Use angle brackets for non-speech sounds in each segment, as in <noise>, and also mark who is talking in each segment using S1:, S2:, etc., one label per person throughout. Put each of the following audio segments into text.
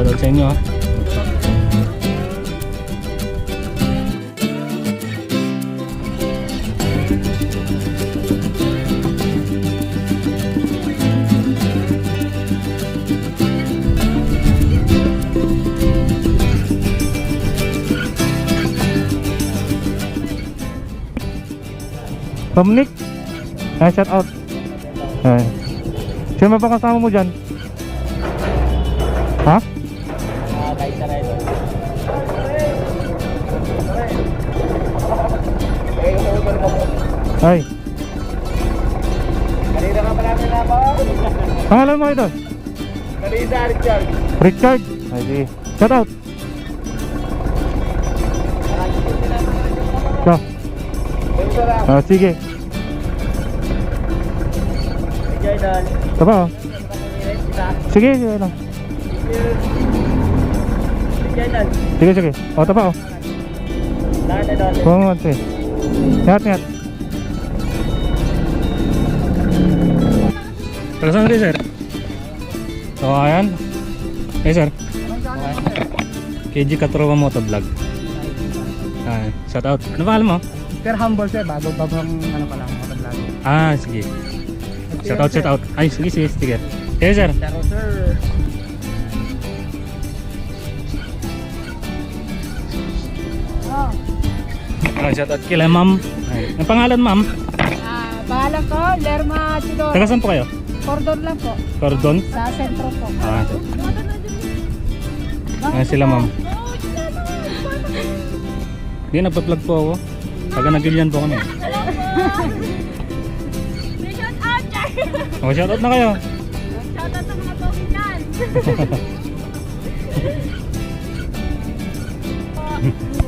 S1: shoutout sa inyo ha. Ay shout out. Ay. Sino ba kasama mo dyan? Ay.
S2: Kanina ka pa namin na po.
S1: Pangalan mo ito?
S2: Kanina, Richard.
S1: Richard. Ay, sige. Shout out. So,
S2: Ganito lang.
S1: ah, sige. Ito pa oh. Sige, sige lang. Sige, sige. O, ito pa oh.
S2: Lahat na doon.
S1: Kung sige. Ingat, ingat. Saan kayo, sir? So, ayan. Hey, sir. KG Katropa Motovlog. Ah, shout out. Ano pangalan mo?
S2: Sir, humble sir. Bago bagong ano pa lang. Mataglag.
S1: Ah, sige. Shout out, shout out. Ay, sige, sige, sige. Okay, sir.
S2: Pero sir.
S1: Ah, shout out kila ma'am. Ang pangalan ma'am?
S3: Ah, pangalan ko, Lerma Chidoro.
S1: Taga saan po kayo?
S3: Cordon lang po.
S1: Cordon?
S3: Sa sentro po.
S1: Ah, Ayan sila ma'am. Hindi, nagpa-vlog po ako. Taga Nagilian po kami.
S3: Shout out, Char!
S1: Oh, shout out na kayo.
S3: Shout out sa mga tokinan. <laughs>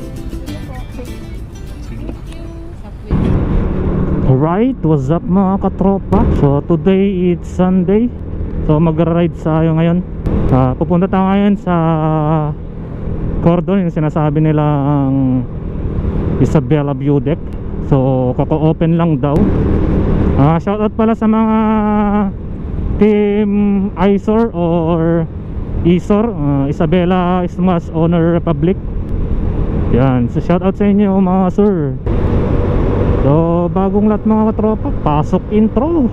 S1: Alright, what's up mga katropa? So today it's Sunday. So magra-ride tayo ngayon. Ah, Pupunta tayo ngayon sa Cordon. Yung sinasabi nilang Isabela View Deck So kako-open lang daw. Ah, Shoutout pala sa mga Team ISOR or ISOR. Ah, Isabela Smash Honor Republic. Yan, so shoutout sa inyo mga sir So, bagong lahat mga katropa, pasok intro.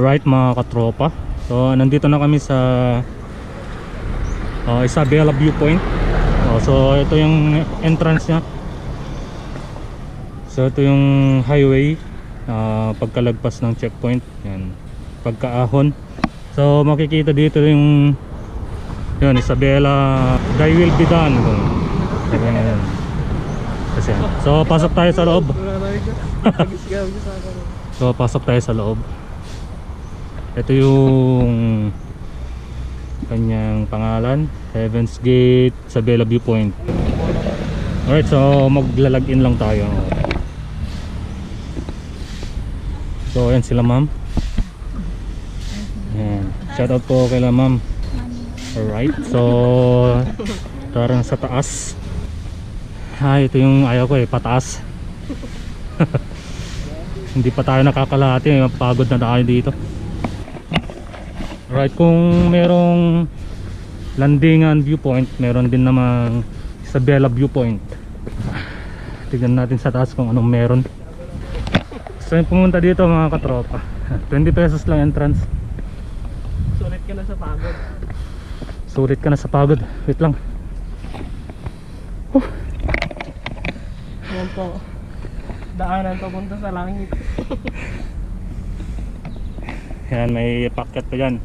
S1: Right mga katropa. So, nandito na kami sa uh, Isabela Viewpoint. Oh, so, ito yung entrance niya. So, ito yung highway uh, pagkalagpas ng checkpoint. Yan. Pagkaahon. So, makikita dito yung yun, Isabela Thy will be done. So, pasok tayo sa loob. <laughs> So, pasok tayo sa loob. Ito yung kanyang pangalan, Heaven's Gate, Isabela Viewpoint. Alright, so maglalagin lang tayo. So, ayan sila ma'am. Ayan. Shoutout po kay la ma'am. Alright, so tara sa taas. Ah, ito yung ayaw ko eh, pataas. <laughs> Hindi pa tayo nakakalahati, pagod na tayo dito. Right, kung merong landingan viewpoint, meron din namang Isabela viewpoint. Tignan natin sa taas kung anong meron. Gusto nyo pumunta dito mga katropa. <laughs> 20 pesos lang entrance.
S2: Sulit ka na sa pagod.
S1: Sulit ka na sa pagod. Wait lang.
S2: Yan po. Daanan papunta sa langit. <laughs>
S1: Yan, may packet pa dyan.